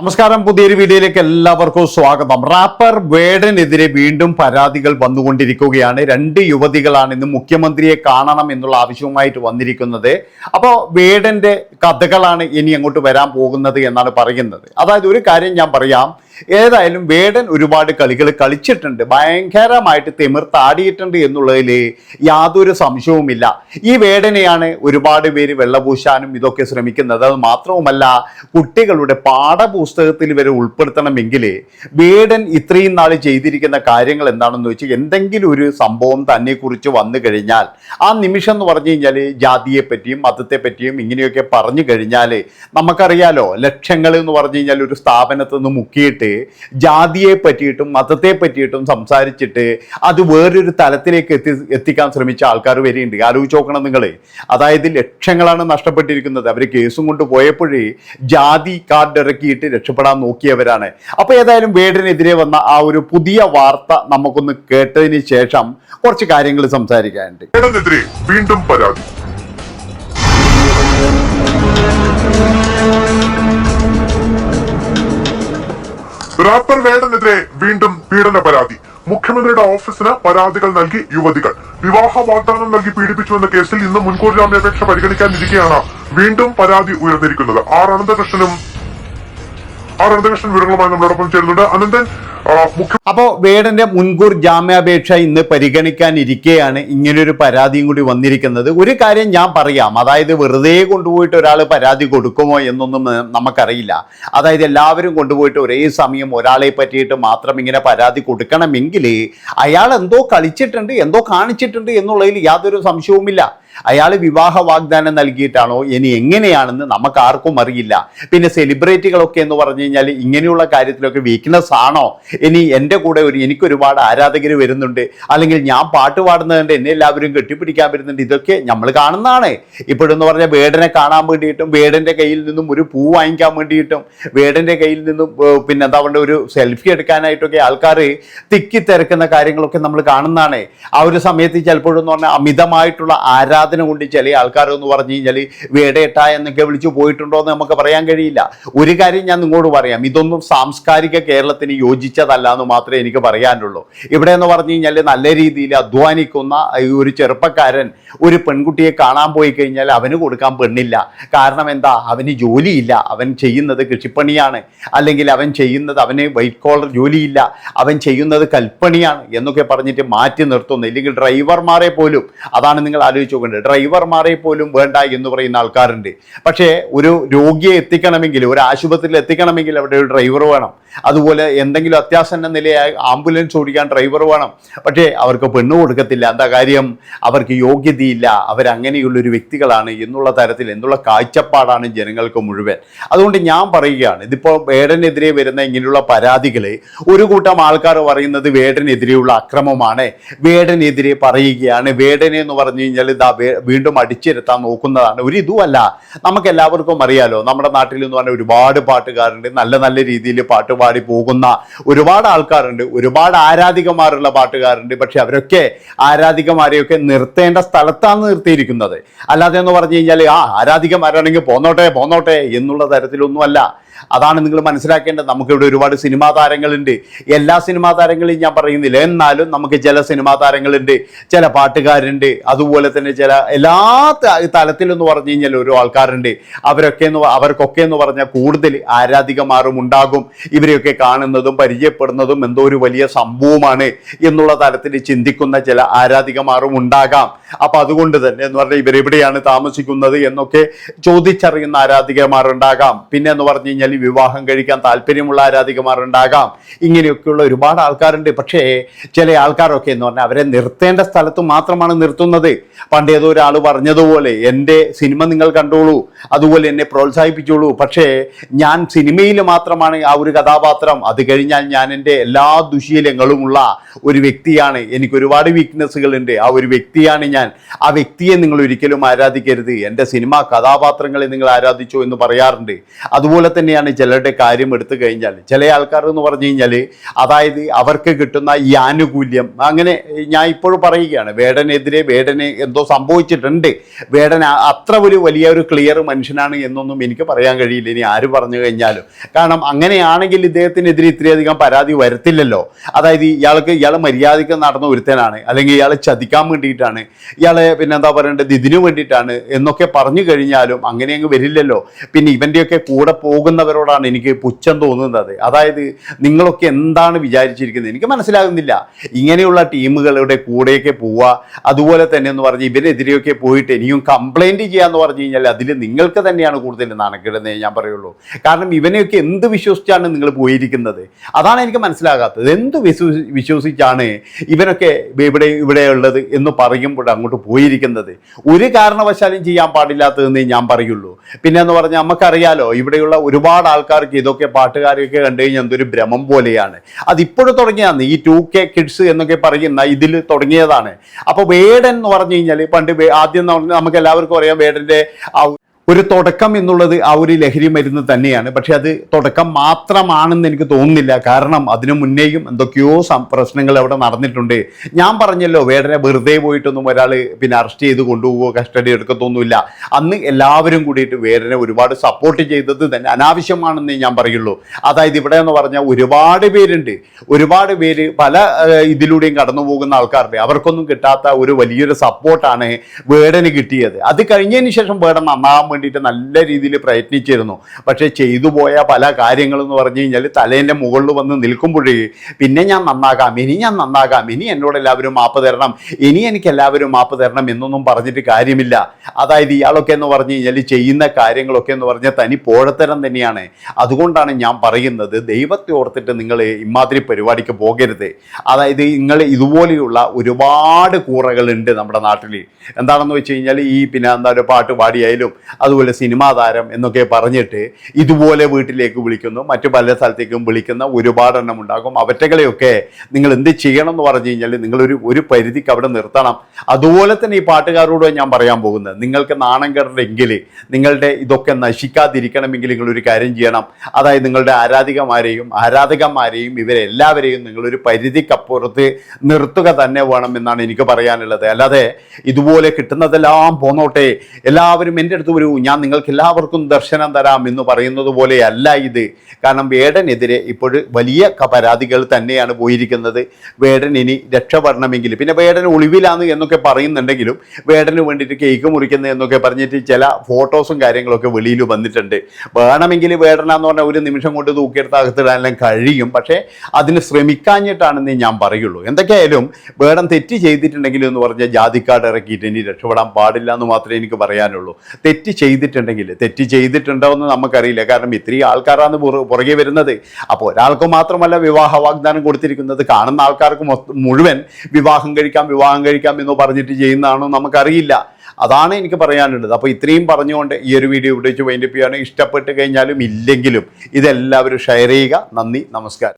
നമസ്കാരം. പുതിയൊരു വീഡിയോയിലേക്ക് എല്ലാവർക്കും സ്വാഗതം. റാപ്പർ വേടനെതിരെ വീണ്ടും പരാതികൾ വന്നുകൊണ്ടിരിക്കുകയാണ്. രണ്ട് യുവതികളാണ് ഇന്ന് മുഖ്യമന്ത്രിയെ കാണണം എന്നുള്ള ആവശ്യവുമായിട്ട് വന്നിരിക്കുന്നത്. അപ്പോൾ വേഡന്റെ കഥകളാണ് ഇനി അങ്ങോട്ട് വരാൻ പോകുന്നത് എന്നാണ് പറയുന്നത്. അതായത് ഒരു കാര്യം ഞാൻ പറയാം. ഏതായാലും വേടൻ ഒരുപാട് കളികൾ കളിച്ചിട്ടുണ്ട്. ഭയങ്കരമായിട്ട് തിമിർത്താടിയിട്ടുണ്ട് എന്നുള്ളതിൽ യാതൊരു സംശയവുമില്ല. ഈ വേടനെയാണ് ഒരുപാട് പേര് വെള്ളപൂശാനും ഇതൊക്കെ ശ്രമിക്കുന്നത്. അത് മാത്രവുമല്ല കുട്ടികളുടെ പാഠപുസ്തകത്തിൽ വരെ ഉൾപ്പെടുത്തണമെങ്കിൽ വേടൻ ഇത്രയും നാൾ ചെയ്തിരിക്കുന്ന കാര്യങ്ങൾ എന്താണെന്ന് വെച്ചാൽ എന്തെങ്കിലും ഒരു സംഭവം തന്നെക്കുറിച്ച് വന്നു കഴിഞ്ഞാൽ ആ നിമിഷം എന്ന് പറഞ്ഞു കഴിഞ്ഞാൽ ജാതിയെ പറ്റിയും മതത്തെ പറ്റിയും ഇങ്ങനെയൊക്കെ പറഞ്ഞു കഴിഞ്ഞാൽ നമുക്കറിയാലോ ലക്ഷങ്ങൾ എന്ന് പറഞ്ഞു കഴിഞ്ഞാൽ ഒരു സ്ഥാപനത്തിൽ നിന്ന് മുക്കിയിട്ട് ജാതിയെ പറ്റിയിട്ടും മതത്തെ പറ്റിയിട്ടും സംസാരിച്ചിട്ട് അത് വേറൊരു തലത്തിലേക്ക് എത്തി എത്തിക്കാൻ ശ്രമിച്ച ആൾക്കാർ വരെയുണ്ട്. ആലോചിച്ച് നോക്കണം നിങ്ങൾ അതായത് ലക്ഷങ്ങളാണ് നഷ്ടപ്പെട്ടിരിക്കുന്നത്. അവർ കേസും കൊണ്ട് പോയപ്പോഴേ ജാതി കാർഡ് ഇറക്കിയിട്ട് രക്ഷപ്പെടാൻ നോക്കിയവരാണ്. അപ്പോൾ ഏതായാലും വേടിനെതിരെ വന്ന ആ ഒരു പുതിയ വാർത്ത നമുക്കൊന്ന് കേട്ടതിന് ശേഷം കുറച്ച് കാര്യങ്ങൾ സംസാരിക്കാനുണ്ട്. വീണ്ടും പരാതി. റാപ്പർ വേടനെതിരെ വീണ്ടും പീഡന പരാതി. മുഖ്യമന്ത്രിയുടെ ഓഫീസിന് പരാതികൾ നൽകി യുവതികൾ. വിവാഹ വാഗ്ദാനം നൽകി പീഡിപ്പിച്ചുവെന്ന കേസിൽ ഇന്ന് മുൻകൂർ ജാമ്യാപേക്ഷ പരിഗണിക്കാനിരിക്കെയാണ് വീണ്ടും പരാതി ഉയർന്നിരിക്കുന്നത്. ആർ അനന്തകൃഷ്ണനും ആർ അനന്തകൃഷ്ണൻ വിവരങ്ങളുമായി നമ്മളോടൊപ്പം ചേരുന്നുണ്ട്. അനന്തൻ അപ്പോൾ വേടന്റെ മുൻകൂർ ജാമ്യാപേക്ഷ ഇന്ന് പരിഗണിക്കാനിരിക്കെയാണ് ഇങ്ങനൊരു പരാതിയും കൂടി വന്നിരിക്കുന്നത്. ഒരു കാര്യം ഞാൻ പറയാം. അതായത് വെറുതെ കൊണ്ടുപോയിട്ട് ഒരാൾ പരാതി കൊടുക്കുമോ എന്നൊന്നും നമുക്കറിയില്ല. അതായത് എല്ലാവരും കൊണ്ടുപോയിട്ട് ഒരേ സമയം ഒരാളെ പറ്റിയിട്ട് മാത്രം ഇങ്ങനെ പരാതി കൊടുക്കണമെങ്കിൽ അയാൾ എന്തോ കളിച്ചിട്ടുണ്ട് എന്തോ കാണിച്ചിട്ടുണ്ട് എന്നുള്ളതിൽ യാതൊരു സംശയവുമില്ല. അയാൾ വിവാഹ വാഗ്ദാനം നൽകിയിട്ടാണോ ഇനി എങ്ങനെയാണെന്ന് നമുക്ക് ആർക്കും അറിയില്ല. പിന്നെ സെലിബ്രിറ്റികളൊക്കെ എന്ന് പറഞ്ഞു കഴിഞ്ഞാൽ ഇങ്ങനെയുള്ള കാര്യത്തിലൊക്കെ വീക്ക്നെസ് ആണോ ഇനി എന്റെ കൂടെ ഒരു എനിക്കൊരുപാട് ആരാധകർ വരുന്നുണ്ട്. അല്ലെങ്കിൽ ഞാൻ പാട്ട് പാടുന്നതുകൊണ്ട് എന്നെ എല്ലാവരും കെട്ടിപ്പിടിക്കാൻ വരുന്നുണ്ട്. ഇതൊക്കെ നമ്മൾ കാണുന്നതാണ്. ഇപ്പോഴെന്ന് പറഞ്ഞാൽ വേടനെ കാണാൻ വേണ്ടിയിട്ടും വേടന്റെ കയ്യിൽ നിന്നും ഒരു പൂ വാങ്ങിക്കാൻ വേണ്ടിയിട്ടും വേടന്റെ കയ്യിൽ നിന്നും പിന്നെ എന്താ പറയുക ഒരു സെൽഫി എടുക്കാനായിട്ടൊക്കെ ആൾക്കാർ തിക്കി തിരക്കുന്ന കാര്യങ്ങളൊക്കെ നമ്മൾ കാണുന്നതാണ്. ആ ഒരു സമയത്ത് ചിലപ്പോഴെന്ന് പറഞ്ഞാൽ അമിതമായിട്ടുള്ള ആരാധന കൊണ്ട് ചില ആൾക്കാർ എന്ന് പറഞ്ഞു കഴിഞ്ഞാൽ വേടയിട്ട എന്നൊക്കെ വിളിച്ചു പോയിട്ടുണ്ടോ എന്ന് നമുക്ക് പറയാൻ കഴിയില്ല. ഒരു കാര്യം ഞാൻ നിങ്ങളോട് പറയാം. ഇതൊന്നും സാംസ്കാരിക കേരളത്തിന് യോജിച്ചതല്ല എന്ന് മാത്രമേ എനിക്ക് പറയാനുള്ളൂ. ഇവിടെ എന്ന് പറഞ്ഞു കഴിഞ്ഞാൽ നല്ല രീതിയിൽ അധ്വാനിക്കുന്ന ഒരു ചെറുപ്പക്കാരൻ ഒരു പെൺകുട്ടിയെ കാണാൻ പോയി കഴിഞ്ഞാൽ അവന് കൊടുക്കാൻ പെണ്ണില്ല. കാരണം എന്താ? അവന് ജോലിയില്ല. അവൻ ചെയ്യുന്നത് കൃഷിപ്പണിയാണ്. അല്ലെങ്കിൽ അവൻ ചെയ്യുന്നത് അവന് വൈറ്റ് കോളർ ജോലിയില്ല. അവൻ ചെയ്യുന്നത് കൽപ്പണിയാണ് എന്നൊക്കെ പറഞ്ഞിട്ട് മാറ്റി നിർത്തുന്നു. ഇല്ലെങ്കിൽ ഡ്രൈവർമാരെ പോലും അതാണ് നിങ്ങൾ ആലോചിച്ച് നോക്കേണ്ടത്. ഡ്രൈവർമാരെ പോലും വേണ്ട എന്ന് പറയുന്ന ആൾക്കാരുണ്ട്. പക്ഷേ ഒരു രോഗിയെ എത്തിക്കണമെങ്കിൽ ഒരു ആശുപത്രിയിൽ എത്തിക്കണമെങ്കിൽ അവിടെ ഒരു ഡ്രൈവർ വേണം. അതുപോലെ എന്തെങ്കിലും അത്യാസന്ന നിലയായി ആംബുലൻസ് ഓടിക്കാൻ ഡ്രൈവർ വേണം. പക്ഷേ അവർക്ക് പെണ്ണ് കൊടുക്കത്തില്ല. എന്താ കാര്യം? അവർക്ക് യോഗ്യതയില്ല. അവരങ്ങനെയുള്ളൊരു വ്യക്തികളാണ് എന്നുള്ള തരത്തിൽ എന്നുള്ള കാഴ്ചപ്പാടാണ് ജനങ്ങൾക്ക് മുഴുവൻ. അതുകൊണ്ട് ഞാൻ പറയുകയാണ് ഇതിപ്പോൾ വേടനെതിരെ വരുന്ന ഇങ്ങനെയുള്ള പരാതികൾ ഒരു കൂട്ടം ആൾക്കാർ പറയുന്നത് വേടനെതിരെയുള്ള അക്രമമാണ്. വേടനെതിരെ പറയുകയാണ്. വേടനെ എന്ന് പറഞ്ഞു കഴിഞ്ഞാൽ ഇതാ വീണ്ടും അടിച്ചിരുത്താൻ നോക്കുന്നതാണ്. ഒരു ഇതുമല്ല. നമുക്ക് എല്ലാവർക്കും അറിയാലോ നമ്മുടെ നാട്ടിൽ എന്ന് പറഞ്ഞാൽ ഒരുപാട് പാട്ടുകാരുണ്ട്. നല്ല നല്ല രീതിയിൽ പാട്ടുപാടി പോകുന്ന ഒരുപാട് ആൾക്കാരുണ്ട് ഒരുപാട് ആരാധികമാരുള്ള പാട്ടുകാരുണ്ട് പക്ഷെ അവരൊക്കെ ആരാധികമാരെയൊക്കെ നിർത്തേണ്ട സ്ഥലത്താണ് നിർത്തിയിരിക്കുന്നത്. അല്ലാതെ എന്ന് പറഞ്ഞു കഴിഞ്ഞാൽ ആ ആരാധികമാരാണെങ്കിൽ പോന്നോട്ടെ പോന്നോട്ടെ എന്നുള്ള തരത്തിലൊന്നുമല്ല. അതാണ് നിങ്ങൾ മനസ്സിലാക്കേണ്ടത്. നമുക്കിവിടെ ഒരുപാട് സിനിമാ താരങ്ങളുണ്ട്. എല്ലാ സിനിമാ താരങ്ങളെയും ഞാൻ പറയുന്നില്ല. എന്നാലും നമുക്ക് ചില സിനിമാ താരങ്ങളുണ്ട് ചില പാട്ടുകാരുണ്ട്. അതുപോലെ തന്നെ ചില എല്ലാ തലത്തിലെന്ന് പറഞ്ഞു കഴിഞ്ഞാൽ ഓരോ ആൾക്കാരുണ്ട്. അവരൊക്കെ എന്ന് അവർക്കൊക്കെ എന്ന് പറഞ്ഞാൽ കൂടുതൽ ആരാധികമാരും ഉണ്ടാകും. ഇവരെയൊക്കെ കാണുന്നതും പരിചയപ്പെടുന്നതും എന്തോ ഒരു വലിയ സംഭവമാണ് എന്നുള്ള തലത്തിൽ ചിന്തിക്കുന്ന ചില ആരാധികമാരും ഉണ്ടാകാം. അപ്പൊ അതുകൊണ്ട് തന്നെ എന്ന് പറഞ്ഞാൽ ഇവരെവിടെയാണ് താമസിക്കുന്നത് എന്നൊക്കെ ചോദിച്ചറിയുന്ന ആരാധികമാരുണ്ടാകാം. പിന്നെ എന്ന് പറഞ്ഞു കഴിഞ്ഞാൽ ഈ വിവാഹം കഴിക്കാൻ താല്പര്യമുള്ള ആരാധികമാർ ഉണ്ടാകാം. ഇങ്ങനെയൊക്കെയുള്ള ഒരുപാട് ആൾക്കാരുണ്ട്. പക്ഷേ ചില ആൾക്കാരൊക്കെ എന്ന് പറഞ്ഞാൽ അവരെ നിർത്തേണ്ട സ്ഥലത്ത് മാത്രമാണ് നിർത്തുന്നത്. പണ്ട് ഏതോ ഒരാൾ പറഞ്ഞതുപോലെ എന്റെ സിനിമ നിങ്ങൾ കണ്ടോളൂ. അതുപോലെ എന്നെ പ്രോത്സാഹിപ്പിച്ചോളൂ. പക്ഷേ ഞാൻ സിനിമയിൽ മാത്രമാണ് ആ ഒരു കഥാപാത്രം. അത് കഴിഞ്ഞാൽ ഞാൻ എന്റെ എല്ലാ ദുശീലങ്ങളുമുള്ള ഒരു വ്യക്തിയാണ്. എനിക്ക് ഒരുപാട് വീക്ക്നെസ്സുകൾ ഉണ്ട് ആ ഒരു വ്യക്തിയാണ് ഞാൻ. ആ വ്യക്തിയെ നിങ്ങൾ ഒരിക്കലും ആരാധിക്കരുത്. എന്റെ സിനിമ കഥാപാത്രങ്ങളെ നിങ്ങൾ ആരാധിച്ചോ എന്ന് പറയാറുണ്ട്. അതുപോലെ തന്നെയാണ് തന്നെയാണ് ചിലരുടെ കാര്യം എടുത്തു കഴിഞ്ഞാൽ. ചില ആൾക്കാർ എന്ന് പറഞ്ഞു കഴിഞ്ഞാൽ അതായത് അവർക്ക് കിട്ടുന്ന ഈ ആനുകൂല്യം അങ്ങനെ ഞാൻ ഇപ്പോഴും പറയുകയാണ് വേടനെതിരെ വേടന് എന്തോ സംഭവിച്ചിട്ടുണ്ട്. വേടൻ അത്ര ഒരു വലിയ ഒരു ക്ലിയർ മനുഷ്യനാണ് എന്നൊന്നും എനിക്ക് പറയാൻ കഴിയില്ല ഇനി ആര് പറഞ്ഞു കഴിഞ്ഞാലും. കാരണം അങ്ങനെയാണെങ്കിൽ ഇദ്ദേഹത്തിനെതിരെ ഇത്രയധികം പരാതി വരത്തില്ലല്ലോ. അതായത് ഇയാൾക്ക് ഇയാൾ മര്യാദയ്ക്ക് നടന്ന ഒരുത്തനാണ് അല്ലെങ്കിൽ ഇയാളെ ചതിക്കാൻ വേണ്ടിയിട്ടാണ് ഇയാളെ പിന്നെ എന്താ പറയേണ്ടത് ഇതിനു വേണ്ടിയിട്ടാണ് എന്നൊക്കെ പറഞ്ഞു കഴിഞ്ഞാലും അങ്ങനെ അങ്ങ് വരില്ലല്ലോ. പിന്നെ ഇവന്റെയൊക്കെ കൂടെ പോകുന്നവരോടാണ് എനിക്ക് പുച്ഛം തോന്നുന്നത്. അതായത് നിങ്ങളൊക്കെ എന്താണ് വിചാരിച്ചിരിക്കുന്നത്? എനിക്ക് മനസ്സിലാകുന്നില്ല. ഇങ്ങനെയുള്ള ടീമുകളുടെ കൂടെയൊക്കെ പോവുക അതുപോലെ തന്നെ എന്ന് പറഞ്ഞ് ഇവരെതിരെയൊക്കെ പോയിട്ട് ഇനിയും കംപ്ലൈന്റ് ചെയ്യാന്ന് പറഞ്ഞു കഴിഞ്ഞാൽ അതിൽ നിങ്ങൾക്ക് തന്നെയാണ് കൂടുതൽ നാണക്കേടെന്നേ ഞാൻ പറയുള്ളൂ. കാരണം ഇവനെയൊക്കെ എന്ത് വിശ്വസിച്ചാണ് നിങ്ങൾ പോയിരിക്കുന്നത്? അതാണ് എനിക്ക് മനസ്സിലാകാത്തത്. എന്ത് വിശ്വസിച്ചാണ് ഇവനൊക്കെ ഇവിടെ ഇവിടെ ഉള്ളത് എന്ന് പറയുമ്പോൾ അങ്ങോട്ട് പോയിരിക്കുന്നത്? ഒരു കാരണവശാലും ചെയ്യാൻ പാടില്ലാത്തതെന്നേ ഞാൻ പറയുള്ളൂ. പിന്നെ എന്ന് പറഞ്ഞാൽ നമുക്കറിയാലോ ഇവിടെയുള്ള ഒരുപാട് ആൾക്കാർക്ക് ഇതൊക്കെ പാട്ടുകാരെയൊക്കെ കണ്ടു കഴിഞ്ഞാൽ എന്തൊരു ഭ്രമം പോലെയാണ്. അതിപ്പോഴും തുടങ്ങിയതാണ്. ഈ ടു കെ കിഡ്സ് എന്നൊക്കെ പറയുന്ന ഇതിൽ തുടങ്ങിയതാണ്. അപ്പോൾ വേടൻ എന്ന് പറഞ്ഞു കഴിഞ്ഞാൽ പണ്ട് ആദ്യം നമുക്ക് എല്ലാവർക്കും അറിയാം വേടന്റെ ഒരു തുടക്കം എന്നുള്ളത് ആ ഒരു ലഹരി മരുന്ന് തന്നെയാണ്. പക്ഷെ അത് തുടക്കം മാത്രമാണെന്ന് എനിക്ക് തോന്നുന്നില്ല. കാരണം അതിനു മുന്നേയും എന്തൊക്കെയോ പ്രശ്നങ്ങൾ അവിടെ നടന്നിട്ടുണ്ട്. ഞാൻ പറഞ്ഞല്ലോ വേടനെ വെറുതെ പോയിട്ടൊന്നും ഒരാൾ പിന്നെ അറസ്റ്റ് ചെയ്ത് കൊണ്ടുപോകുകയോ കസ്റ്റഡി എടുക്കത്തൊന്നുമില്ല. അന്ന് എല്ലാവരും കൂടിയിട്ട് വേടനെ ഒരുപാട് സപ്പോർട്ട് ചെയ്തത് തന്നെ അനാവശ്യമാണെന്ന് ഞാൻ പറയുള്ളൂ. അതായത് ഇവിടെ എന്ന് പറഞ്ഞാൽ ഒരുപാട് പേരുണ്ട്. ഒരുപാട് പേര് പല ഇതിലൂടെയും കടന്നു പോകുന്ന ആൾക്കാരുടെ അവർക്കൊന്നും കിട്ടാത്ത ഒരു വലിയൊരു സപ്പോർട്ടാണ് വേടന് കിട്ടിയത്. അത് കഴിഞ്ഞതിന് ശേഷം വേടൻ നന്നാകാൻ വേണ്ടിയിട്ട് നല്ല രീതിയിൽ പ്രയത്നിച്ചിരുന്നു. പക്ഷേ ചെയ്തു പോയ പല കാര്യങ്ങളെന്ന് പറഞ്ഞു കഴിഞ്ഞാൽ തലേന്റെ മുകളിൽ വന്ന് നിൽക്കുമ്പോഴേ പിന്നെ ഞാൻ നന്നാകാം ഇനി ഞാൻ നന്നാകാം ഇനി എന്നോട് എല്ലാവരും മാപ്പ് തരണം ഇനി എനിക്ക് എല്ലാവരും മാപ്പ് തരണം എന്നൊന്നും പറഞ്ഞിട്ട് കാര്യമില്ല. അതായത് ഇയാളൊക്കെ എന്ന് പറഞ്ഞു കഴിഞ്ഞാൽ ചെയ്യുന്ന കാര്യങ്ങളൊക്കെ എന്ന് പറഞ്ഞാൽ തനി പോഴത്തരം തന്നെയാണ്. അതുകൊണ്ടാണ് ഞാൻ പറയുന്നത് ദൈവത്തെ ഓർത്തിട്ട് നിങ്ങൾ ഇമാതിരി പരിപാടിക്ക് പോകരുത്. അതായത് നിങ്ങൾ ഇതുപോലെയുള്ള ഒരുപാട് കൂറകളുണ്ട് നമ്മുടെ നാട്ടിൽ. എന്താണെന്ന് വെച്ച് കഴിഞ്ഞാൽ ഈ പിന്നെ എന്താ പാട്ട് പാടിയായാലും അതുപോലെ സിനിമാ താരം എന്നൊക്കെ പറഞ്ഞിട്ട് ഇതുപോലെ വീട്ടിലേക്ക് വിളിക്കുന്നു മറ്റു പല സ്ഥലത്തേക്കും വിളിക്കുന്ന ഒരുപാട് എണ്ണം ഉണ്ടാകും. അവറ്റകളെയൊക്കെ നിങ്ങൾ എന്ത് ചെയ്യണം എന്ന് പറഞ്ഞു കഴിഞ്ഞാൽ നിങ്ങളൊരു ഒരു പരിധിക്ക് അവിടെ നിർത്തണം. അതുപോലെ തന്നെ ഈ പാട്ടുകാരോട് ഞാൻ പറയാൻ പോകുന്നത് നിങ്ങൾക്ക് നാണം കെടണമെങ്കിൽ നിങ്ങളുടെ ഇതൊക്കെ നശിക്കാതിരിക്കണമെങ്കിൽ നിങ്ങളൊരു കാര്യം ചെയ്യണം. അതായത് നിങ്ങളുടെ ആരാധികമാരെയും ആരാധകന്മാരെയും ഇവരെല്ലാവരെയും നിങ്ങളൊരു പരിധിക്കപ്പുറത്ത് നിർത്തുക തന്നെ വേണം എന്നാണ് എനിക്ക് പറയാനുള്ളത്. അല്ലാതെ ഇതുപോലെ കിട്ടുന്നതെല്ലാം പോന്നോട്ടെ. എല്ലാവരും എന്റെ അടുത്ത് വരൂ ഞാൻ നിങ്ങൾക്ക് എല്ലാവർക്കും ദർശനം തരാം എന്ന് പറയുന്നത് പോലെയല്ല ഇത്. കാരണം വേടനെതിരെ ഇപ്പോൾ വലിയ പരാതികൾ തന്നെയാണ് പോയിരിക്കുന്നത്. വേടൻ ഇനി രക്ഷപ്പെടണമെങ്കിൽ പിന്നെ വേടൻ ഒളിവിലാണ് എന്നൊക്കെ പറയുന്നുണ്ടെങ്കിലും വേടന് വേണ്ടിയിട്ട് കേക്ക് മുറിക്കുന്നത് എന്നൊക്കെ പറഞ്ഞിട്ട് ചില ഫോട്ടോസും കാര്യങ്ങളൊക്കെ വെളിയിൽ വന്നിട്ടുണ്ട്. വേണമെങ്കിൽ വേടനാന്ന് പറഞ്ഞാൽ ഒരു നിമിഷം കൊണ്ട് തൂക്കിയെടുത്ത് അകത്തിടാനെല്ലാം കഴിയും. പക്ഷേ അതിന് ശ്രമിക്കാഞ്ഞിട്ടാണെന്ന് ഞാൻ പറയുള്ളൂ. എന്തൊക്കെയായാലും വേടൻ തെറ്റ് ചെയ്തിട്ടുണ്ടെങ്കിൽ എന്ന് പറഞ്ഞാൽ ജാതിക്കാട് ഇറക്കിയിട്ട് ഇനി രക്ഷപ്പെടാൻ പാടില്ല എന്ന് മാത്രമേ എനിക്ക് പറയാനുള്ളൂ. തെറ്റ് ചെയ്തിട്ടുണ്ടെങ്കിൽ തെറ്റ് ചെയ്തിട്ടുണ്ടോ എന്ന് നമുക്കറിയില്ല. കാരണം ഇത്രയും ആൾക്കാരാണ് പുറ- പുറകെ വരുന്നത്. അപ്പോൾ ഒരാൾക്ക് മാത്രമല്ല വിവാഹ വാഗ്ദാനം കൊടുത്തിരിക്കുന്നത്. കാണുന്ന ആൾക്കാർക്ക് മുഴുവൻ വിവാഹം കഴിക്കാം വിവാഹം കഴിക്കാം എന്ന് പറഞ്ഞിട്ട് ചെയ്യുന്നതാണോ നമുക്കറിയില്ല. അതാണ് എനിക്ക് പറയാനുള്ളത്. അപ്പോൾ ഇത്രയും പറഞ്ഞുകൊണ്ട് ഈ ഒരു വീഡിയോ ഇവിടെ വെച്ച് വൈൻഡപ്പ് ചെയ്യാനും ഇഷ്ടപ്പെട്ട് കഴിഞ്ഞാലും ഇല്ലെങ്കിലും ഇതെല്ലാവരും ഷെയർ ചെയ്യുക. നന്ദി നമസ്കാരം.